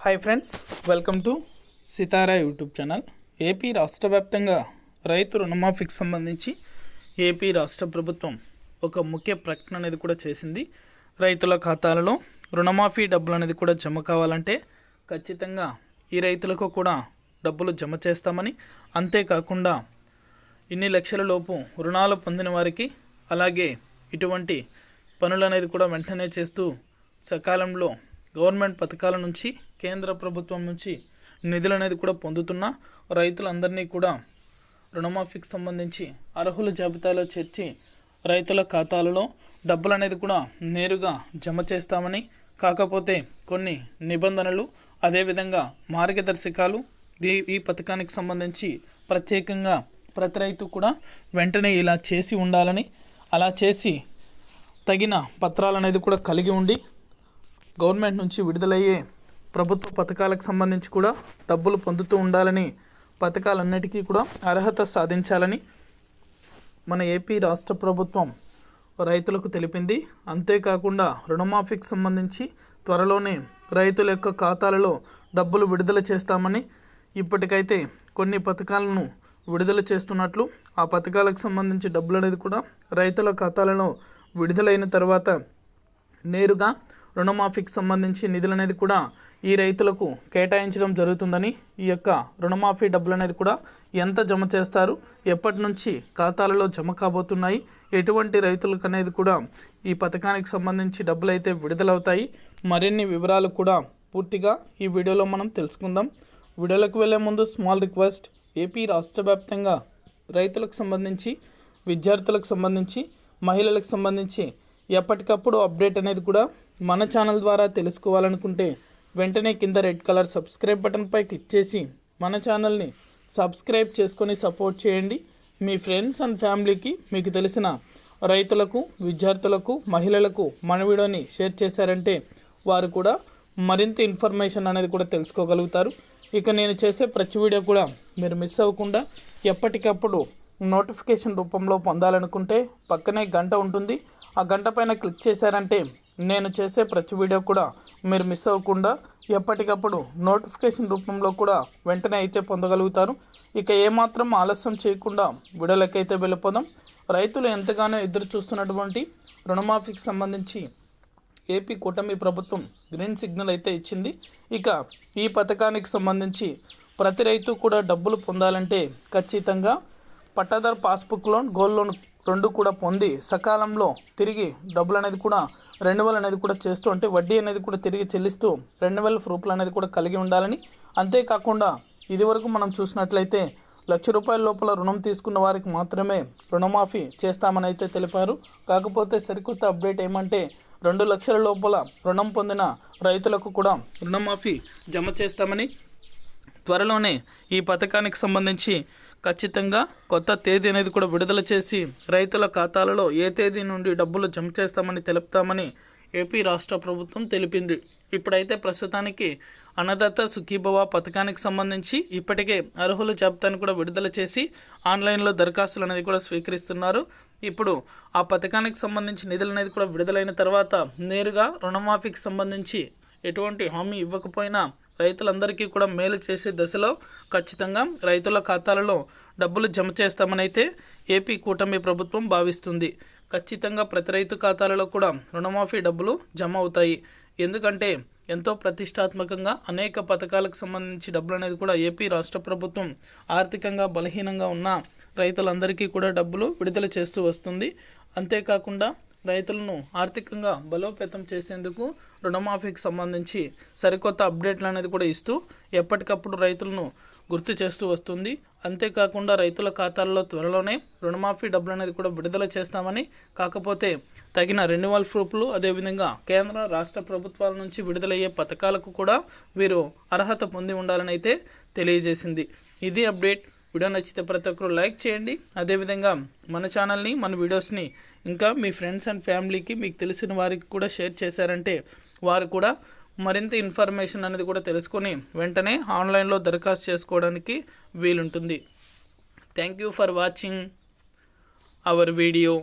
Hi friends welcome to Sitara YouTube channel AP రాష్ట్ర వ్యాప్తంగా రైతు రుణమాఫీకి సంబంధించి ఏపీ రాష్ట్ర ప్రభుత్వం ఒక ముఖ్య ప్రకటన అనేది కూడా చేసింది. రైతుల ఖాతాలలో రుణమాఫీ డబ్బులు అనేది కూడా జమ కావాలంటే ఖచ్చితంగా ఈ రైతులకు కూడా డబ్బులు జమ చేస్తామని. అంతేకాకుండా ఇన్ని లక్షల లోపు రుణాలు పొందిన వారికి అలాగే ఇటువంటి పనులు అనేది కూడా వెంటనే చేస్తూ సకాలంలో గవర్నమెంట్ పథకాల నుంచి కేంద్ర ప్రభుత్వం నుంచి నిధులు అనేది కూడా పొందుతున్న రైతులందరినీ కూడా రుణమాఫీకి సంబంధించి అర్హుల జాబితాలో చేర్చి రైతుల ఖాతాలలో డబ్బులు అనేది కూడా నేరుగా జమ చేస్తామని కాకపోతే కొన్ని నిబంధనలు అదేవిధంగా మార్గదర్శకాలు ఈ ఈ పథకానికి సంబంధించి ప్రత్యేకంగా ప్రతి రైతు కూడా వెంటనే ఇలా చేసి ఉండాలని అలా చేసి తగిన పత్రాలు అనేది కూడా కలిగి ఉండి గవర్నమెంట్ నుంచి విడుదలయ్యే ప్రభుత్వ పథకాలకు సంబంధించి కూడా డబ్బులు పొందుతూ ఉండాలని పథకాలన్నిటికీ కూడా అర్హత సాధించాలని మన ఏపీ రాష్ట్ర ప్రభుత్వం రైతులకు తెలిపింది. అంతేకాకుండా రుణమాఫీకి సంబంధించి త్వరలోనే రైతుల యొక్క ఖాతాలలో డబ్బులు విడుదల చేస్తామని ఇప్పటికైతే కొన్ని పథకాలను విడుదల చేస్తున్నట్లు ఆ పథకాలకు సంబంధించి డబ్బులు అనేది కూడా రైతుల ఖాతాలలో విడుదలైన తర్వాత నేరుగా రుణమాఫీకి సంబంధించి నిధులు అనేది కూడా ఈ రైతులకు కేటాయించడం జరుగుతుందని ఈ యొక్క రుణమాఫీ డబ్బులు అనేది కూడా ఎంత జమ చేస్తారు ఎప్పటి నుంచి ఖాతాలలో జమ కాబోతున్నాయి ఎటువంటి రైతులకు అనేది కూడా ఈ పథకానికి సంబంధించి డబ్బులు అయితే విడుదలవుతాయి. మరిన్ని వివరాలు కూడా పూర్తిగా ఈ వీడియోలో మనం తెలుసుకుందాం. వీడియోలకు వెళ్ళే ముందు స్మాల్ రిక్వెస్ట్ ఏపీ రాష్ట్ర వ్యాప్తంగా రైతులకు సంబంధించి విద్యార్థులకు సంబంధించి మహిళలకు సంబంధించి ఎప్పటికప్పుడు అప్డేట్ అనేది కూడా మన ఛానల్ ద్వారా తెలుసుకోవాలనుకుంటే వెంటనే కింద రెడ్ కలర్ సబ్స్క్రైబ్ బటన్పై క్లిక్ చేసి మన ఛానల్ని సబ్స్క్రైబ్ చేసుకొని సపోర్ట్ చేయండి. మీ ఫ్రెండ్స్ అండ్ ఫ్యామిలీకి మీకు తెలిసిన రైతులకు విద్యార్థులకు మహిళలకు మన వీడియోని షేర్ చేశారంటే వారు కూడా మరింత ఇన్ఫర్మేషన్ అనేది కూడా తెలుసుకోగలుగుతారు. ఇక నేను చేసే ప్రతి వీడియో కూడా మీరు మిస్ అవ్వకుండా ఎప్పటికప్పుడు నోటిఫికేషన్ రూపంలో పొందాలనుకుంటే పక్కనే గంట ఉంటుంది. ఆ గంట పైన క్లిక్ చేశారంటే నేను చేసే ప్రతి వీడియో కూడా మీరు మిస్ అవ్వకుండా ఎప్పటికప్పుడు నోటిఫికేషన్ రూపంలో కూడా వెంటనే అయితే పొందగలుగుతారు. ఇక ఏమాత్రం ఆలస్యం చేయకుండా వీడియోలకైతే వెళ్ళిపోదాం. రైతులు ఎంతగానో ఎదురు చూస్తున్నటువంటి రుణమాఫీకి సంబంధించి ఏపీ కూటమి ప్రభుత్వం గ్రీన్ సిగ్నల్ అయితే ఇచ్చింది. ఇక ఈ పథకానికి సంబంధించి ప్రతి రైతు కూడా డబ్బులు పొందాలంటే ఖచ్చితంగా పట్టాదారు పాస్బుక్ లోన్ గోల్డ్ లోన్ రెండు కూడా పొంది సకాలంలో తిరిగి డబ్బులు అనేది కూడా రెన్యువల్ అనేది కూడా చేస్తూ అంటే వడ్డీ అనేది కూడా తిరిగి చెల్లిస్తూ రెన్యువల్ ప్రూఫ్లు అనేది కూడా కలిగి ఉండాలని. అంతేకాకుండా ఇదివరకు మనం చూసినట్లయితే లక్ష రూపాయల లోపల రుణం తీసుకున్న వారికి మాత్రమే రుణమాఫీ చేస్తామని అయితే తెలిపారు. కాకపోతే సరికొత్త అప్డేట్ ఏమంటే రెండు లక్షల లోపల రుణం పొందిన రైతులకు కూడా రుణమాఫీ జమ చేస్తామని. త్వరలోనే ఈ పథకానికి సంబంధించి ఖచ్చితంగా కొత్త తేదీ అనేది కూడా విడుదల చేసి రైతుల ఖాతాలలో ఏ తేదీ నుండి డబ్బులు జమ చేస్తామని తెలుపుతామని ఏపీ రాష్ట్ర ప్రభుత్వం తెలిపింది. ఇప్పుడైతే ప్రస్తుతానికి అన్నదాత సుఖీభవ పథకానికి సంబంధించి ఇప్పటికే అర్హుల జాబితాను కూడా విడుదల చేసి ఆన్లైన్లో దరఖాస్తులు అనేది కూడా స్వీకరిస్తున్నారు. ఇప్పుడు ఆ పథకానికి సంబంధించి నిధులు అనేది కూడా విడుదలైన తర్వాత నేరుగా రుణమాఫీకి సంబంధించి ఎటువంటి హామీ ఇవ్వకపోయినా రైతులందరికీ కూడా మేలు చేసే దశలో ఖచ్చితంగా రైతుల ఖాతాలలో డబ్బులు జమ చేస్తామనైతే ఏపీ కూటమి ప్రభుత్వం భావిస్తుంది. ఖచ్చితంగా ప్రతి రైతు ఖాతాలలో కూడా రుణమాఫీ డబ్బులు జమ అవుతాయి. ఎందుకంటే ఎంతో ప్రతిష్టాత్మకంగా అనేక పథకాలకు సంబంధించి డబ్బులు అనేది కూడా ఏపీ రాష్ట్ర ప్రభుత్వం ఆర్థికంగా బలహీనంగా ఉన్న రైతులందరికీ కూడా డబ్బులు విడుదల చేస్తూ వస్తుంది. అంతేకాకుండా రైతులను ఆర్థికంగా బలోపేతం చేసేందుకు రుణమాఫీకి సంబంధించి సరికొత్త అప్డేట్లు అనేది కూడా ఇస్తూ ఎప్పటికప్పుడు రైతులను గుర్తు చేస్తూ వస్తుంది. అంతేకాకుండా రైతుల ఖాతాల్లో త్వరలోనే రుణమాఫీ డబ్బులు అనేది కూడా విడుదల చేస్తామని కాకపోతే తగిన రెన్యువల్ ప్రూఫ్లు అదేవిధంగా కేంద్ర రాష్ట్ర ప్రభుత్వాల నుంచి విడుదలయ్యే పథకాలకు కూడా వీరు అర్హత పొంది ఉండాలని అయితే తెలియజేసింది. ఇది అప్డేట్. వీడియో నచ్చితే ప్రతి ఒక్కరు లైక్ చేయండి. అదేవిధంగా మన ఛానల్ని మన వీడియోస్ని ఇంకా మీ ఫ్రెండ్స్ అండ్ ఫ్యామిలీకి మీకు తెలిసిన వారికి కూడా షేర్ చేశారంటే వారు కూడా మరింత ఇన్ఫర్మేషన్ అనేది కూడా తెలుసుకొని వెంటనే ఆన్లైన్లో దరఖాస్తు చేసుకోవడానికి వీలుంటుంది. Thank you for watching our video